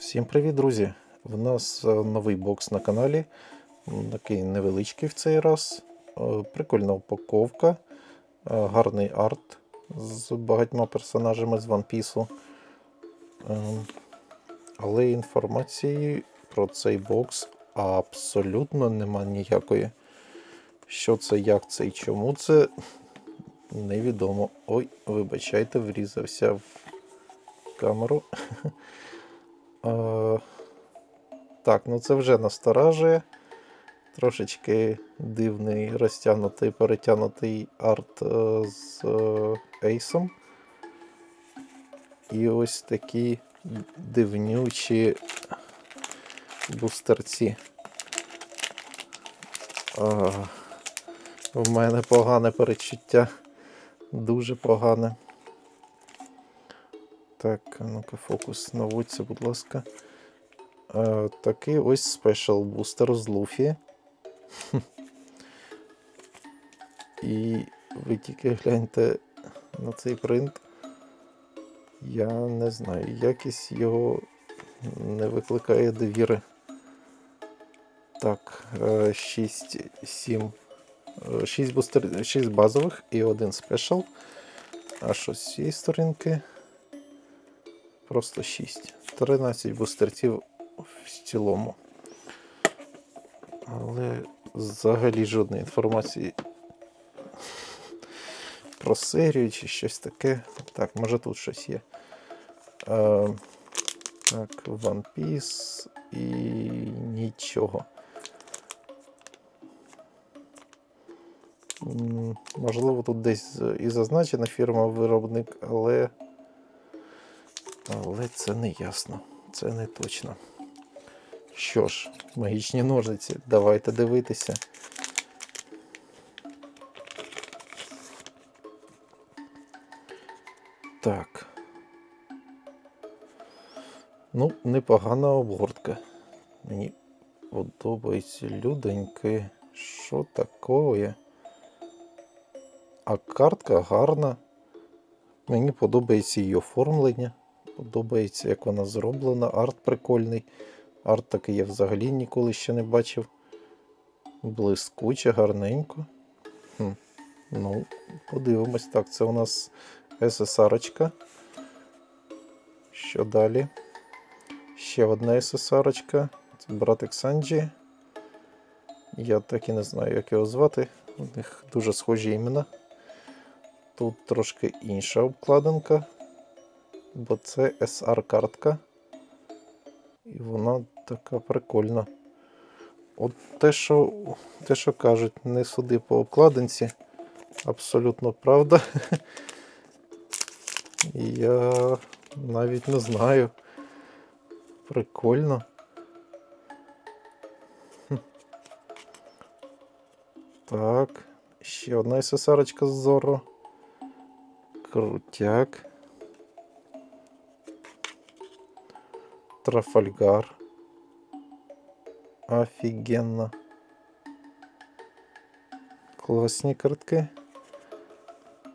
Всім привіт, друзі! В нас е, новий бокс на каналі. Такий невеличкий в цей раз. Е, Прикольна упаковка, е, гарний арт з багатьма персонажами з One Piece. Ем, Але інформації про цей бокс абсолютно нема ніякої. Що це, як це і чому це, невідомо. Ой, вибачайте, врізався в камеру. Е, Так, ну це вже насторажує. Трошечки дивний розтягнутий, перетягнутий арт е, з е, ейсом. І ось такі дивнючі бустерці. В мене погане перечуття. Дуже погане. Так, ну-ка, фокус наводься, будь ласка. Е, такий ось спешл бустер з Луфі. І ви тільки гляньте на цей принт. Я не знаю, якість його не викликає довіри. Так, 6, 7, 6, бустер, 6 базових і один спешл. А що з цієї сторінки? Просто 6. 13 бустерців в цілому. Але взагалі жодної інформації про серію чи щось таке. Так, може тут щось є. Е, так, One Piece і нічого. Можливо, тут десь і зазначена фірма-виробник, але. Але це не ясно. Це не точно. Що ж, магічні ножиці, давайте дивитися. Так. Ну, непогана обгортка. Мені подобаються люденьки. Що такое? А картка гарна. Мені подобається її оформлення. Подобається, як вона зроблена. Арт прикольний. Арт такий я взагалі ніколи ще не бачив. Блискуче, гарненько. Хм. Ну, подивимось. Так, це у нас СССРочка. Що далі? Ще одна СССРочка. Це братик Санджі. Я так і не знаю, як його звати. У них дуже схожі імена. Тут трошки інша обкладинка бо це SR-картка. І вона така прикольна. От те, що те, що кажуть, не суди по обкладинці, абсолютно правда. Я навіть не знаю. Прикольно. Так, ще одна СССРочка з Зорро. Крутяк. Трафальгар. Офігенно. Класні картки.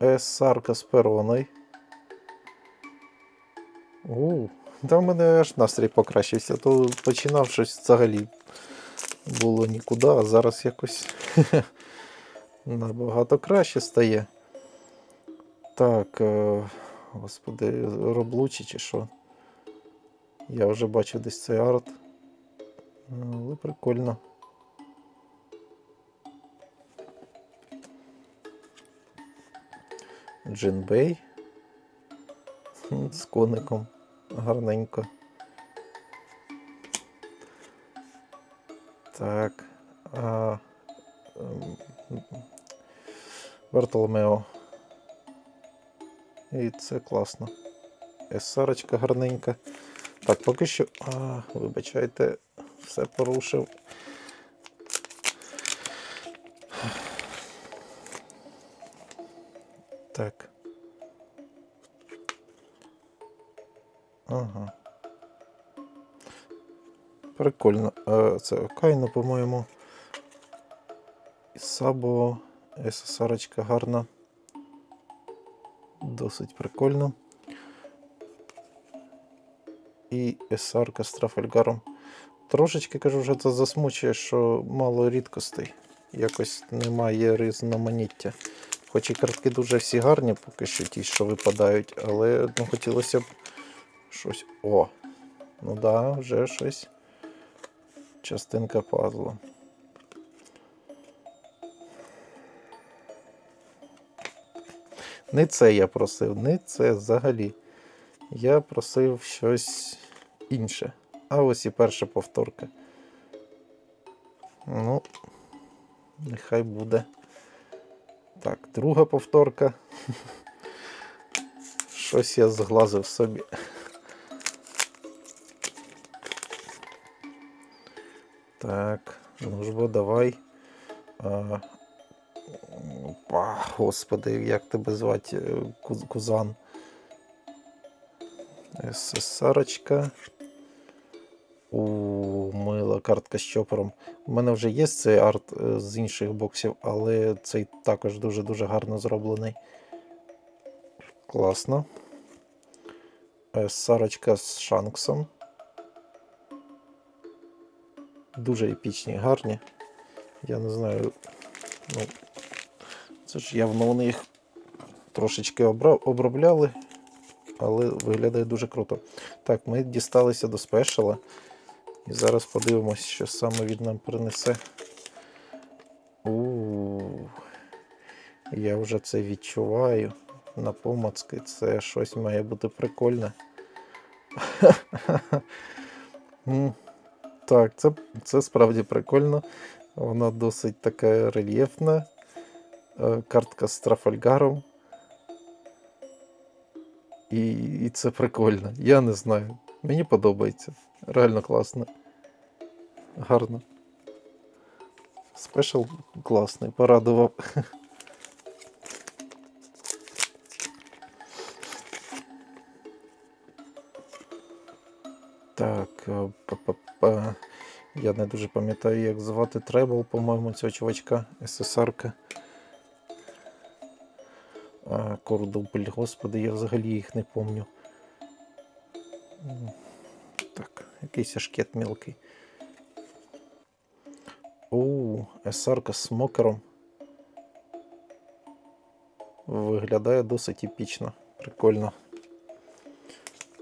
Есарка з пероною. У, та в мене аж настрій покращився. То починав щось взагалі було нікуди, а зараз якось набагато краще стає. Так, е, господи, роблучі чи що? Я вже бачив десь цей арт. Але прикольно. Джинбей з коником. Гарненько. Так. А, ем, Бартоломео. І це класно. Есарочка гарненька. Так, поки що. А, вибачайте, все порушив. Так. Ага. Прикольно. Це Окайно, по-моєму. Сабо, СССРочка гарна. Досить прикольно. І SR з Трафальгаром. Трошечки кажу, вже це засмучує, що мало рідкостей. Якось немає різноманіття. Хоч і картки дуже всі гарні, поки що ті, що випадають, але ну, хотілося б щось. О! Ну да, вже щось. Частинка пазла. Не це я просив, не це взагалі. Я просив щось інше. А ось і перша повторка. Ну, нехай буде. Так, друга повторка. Щось я зглазив собі. Так, ну ж бо давай. А, Па, господи, як тебе звати, е, Куз- Кузан. СССРочка. У мила картка з чопором. У мене вже є цей арт е, з інших боксів, але цей також дуже-дуже гарно зроблений. Класно. Е, Сарочка з Шанксом. Дуже епічні, гарні. Я не знаю. Ну, це ж явно вони їх трошечки обробляли, але виглядає дуже круто. Так, ми дісталися до спешала. І зараз подивимось, що саме він нам принесе. у я вже це відчуваю. На помацки це щось має бути прикольне. Так, це, це справді прикольно. Вона досить така рельєфна. Е, Картка з Трафальгаром. І, і це прикольно. Я не знаю. Мені подобається. Реально класно. Гарно. Спешл класний, порадував. Так, е, па-па-па. я не дуже пам'ятаю, як звати Требл, по-моєму, цього чувачка, СССРка. А, Кордобль, господи, я взагалі їх не помню. Так, якийсь шкет мілкий. СРК з смокером. Виглядає досить епічно. Прикольно.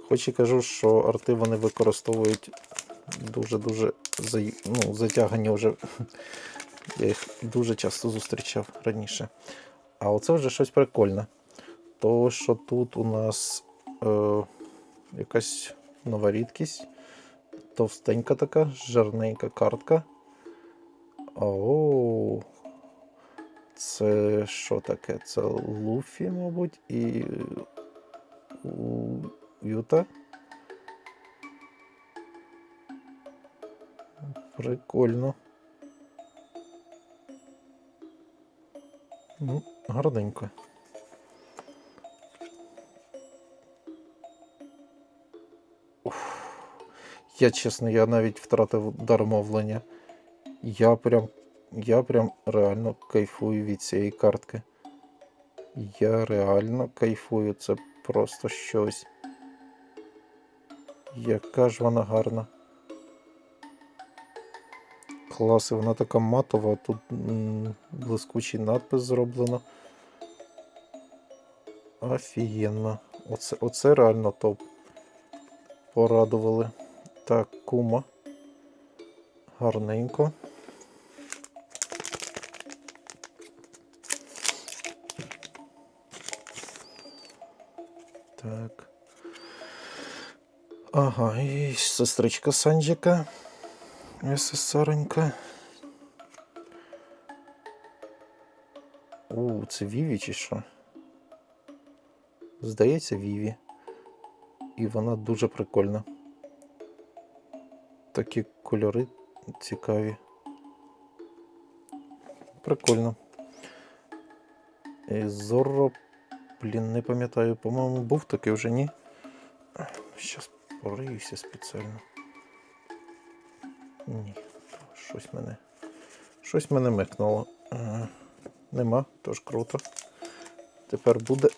Хоч і кажу, що арти вони використовують дуже-дуже ну, затягані вже. Я їх дуже часто зустрічав раніше. А оце вже щось прикольне. То, що тут у нас е, якась нова рідкість. Товстенька така, жирненька картка. О, це що таке? Це Луфі, мабуть, і у Юта. Прикольно. Ну, гарненько. Уф. Я чесно, я навіть втратив дар мовлення. Я прям, я прям реально кайфую від цієї картки. Я реально кайфую, це просто щось. Яка ж вона гарна. Клас, і вона така матова, тут блискучий надпис зроблено. Офігенно. Оце, оце реально топ. Порадували. Так, кума. Гарненько. Так. Ага, і сестричка Санджика. СССРенька. У, це Віві чи що? Здається, Віві. І вона дуже прикольна. Такі кольори цікаві. Прикольно. І Зорро, блін, не пам'ятаю, по-моєму, був такий вже ні. Щас пориюся спеціально. Ні, щось мене. Щось мене микнуло. Ага. Нема, тож круто. Тепер буде.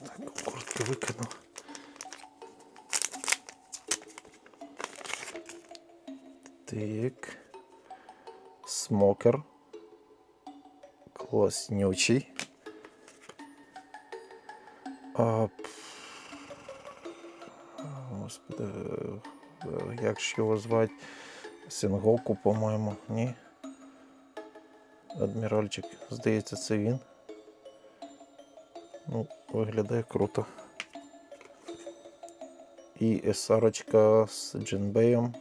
Так, куртку викину. Так. Смокер. Класнючий. А, господи, як ж його звати? Сингоку, по-моєму, ні. Адміральчик, здається, це він. Ну, виглядає круто. І есарочка з джинбеєм.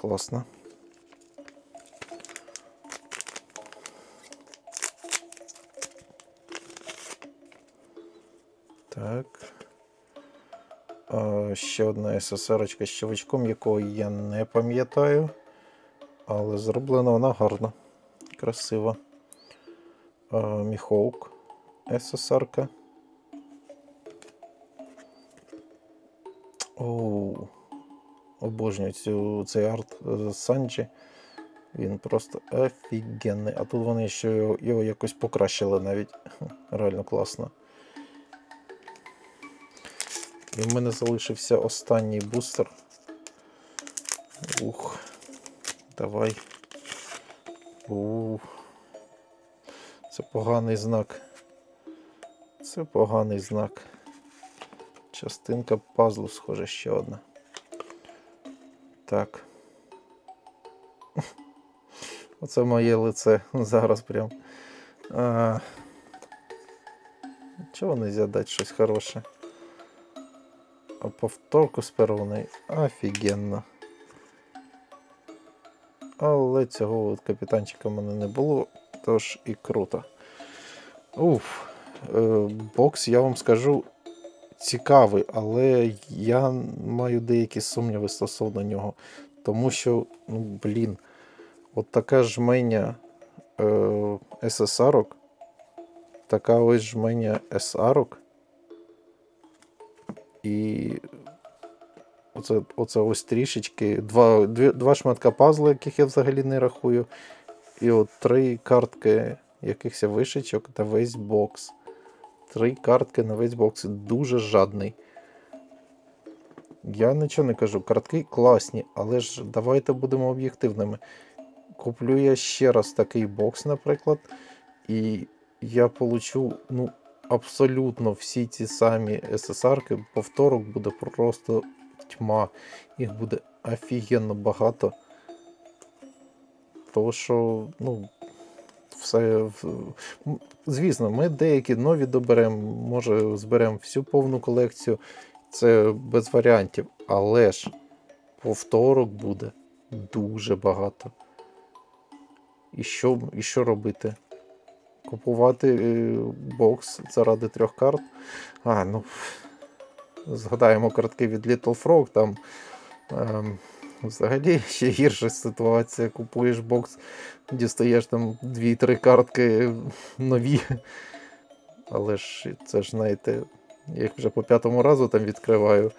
Класно. Ще одна СССР з щелчком, якого я не пам'ятаю. Але зроблена вона гарно. Красиво. А, Міхоук СССР. Оу. Обожнюю цю, цей арт е, Санджі. Він просто офігенний. А тут вони ще його, його якось покращили навіть. Реально класно. І в мене залишився останній бустер. Ух. Давай. Ух. Це поганий знак. Це поганий знак. Частинка пазлу, схоже, ще одна. Так. Оце моє лице зараз прям. А... Чого не дати щось хороше? А повторку з перони офігенно. Але цього от капітанчика в мене не було, тож і круто. Уф, е, бокс, я вам скажу, цікавий, але я маю деякі сумніви стосовно нього. Тому що, ну, блін, от така жменя е, СССРок, така ось жменя СРок. І оце, оце ось трішечки. Два, дві, два шматка пазла, яких я взагалі не рахую. І от три картки якихось вишичок та весь бокс. Три картки на весь бокс. Дуже жадний. Я нічого не кажу, картки класні, але ж давайте будемо об'єктивними. Куплю я ще раз такий бокс, наприклад, і я получу ну, абсолютно всі ці самі СССРки. Повторок буде просто тьма. Їх буде офігенно багато. Тому що, ну, все. Звісно, ми деякі нові доберемо, може зберемо всю повну колекцію. Це без варіантів. Але ж повторок буде дуже багато. І що, і що робити? Купувати е, бокс заради трьох карт. А, ну. Згадаємо картки від Little Frog, там ем, взагалі ще гірша ситуація. Купуєш бокс, дістаєш там 2-3 картки нові. Але ж це ж, знаєте, я вже по п'ятому разу там відкриваю.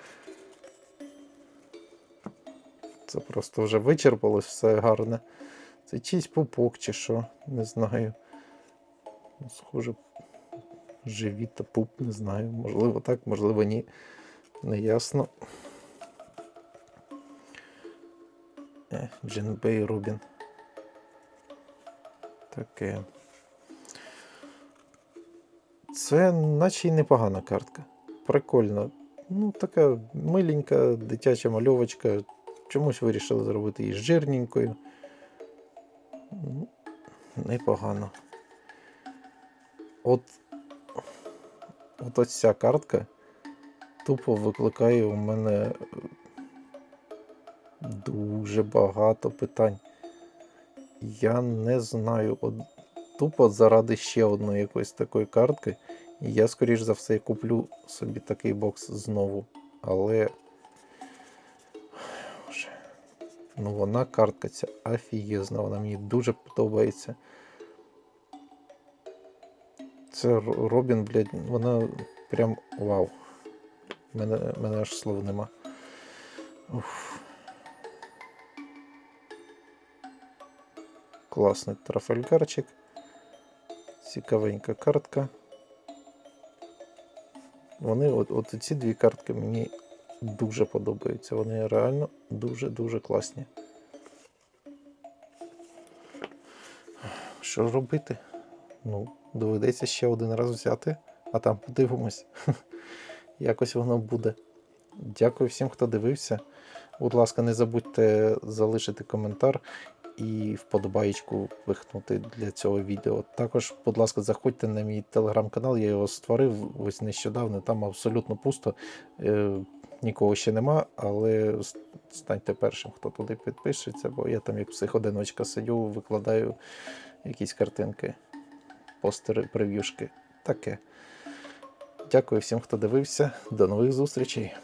Це просто вже вичерпалось все гарне. Це чийсь пупок чи що, не знаю. Ну, Схоже, живіт та пуп, не знаю. Можливо так, можливо ні. Не ясно. Е, Джинбей Рубін. Таке. Це наче й непогана картка. Прикольно. Ну, така миленька дитяча мальовочка. Чомусь вирішили зробити її жирненькою. Ну, Непогано. От, от ось ця картка тупо викликає у мене е, дуже багато питань. Я не знаю, от, тупо заради ще одної якоїсь такої картки. Я, скоріш за все, куплю собі такий бокс знову. Але. Ну, вона картка ця офігезна, вона мені дуже подобається. Це Робін, блядь, вона прям вау. Мене, мене аж слов нема. Уф. Класний трафальгарчик. Цікавенька картка. Вони, от, от ці дві картки мені дуже подобаються. Вони реально дуже-дуже класні. Що робити? Ну, доведеться ще один раз взяти, а там подивимось. Якось воно буде. Дякую всім, хто дивився. Будь ласка, не забудьте залишити коментар і вподобаєчку вихнути для цього відео. Також, будь ласка, заходьте на мій телеграм-канал, я його створив ось нещодавно, там абсолютно пусто. Е, нікого ще нема, але станьте першим, хто туди підпишеться, бо я там як психодиночка сидю, викладаю якісь картинки, постери, прев'юшки. Таке. Дякую всім, хто дивився. До нових зустрічей.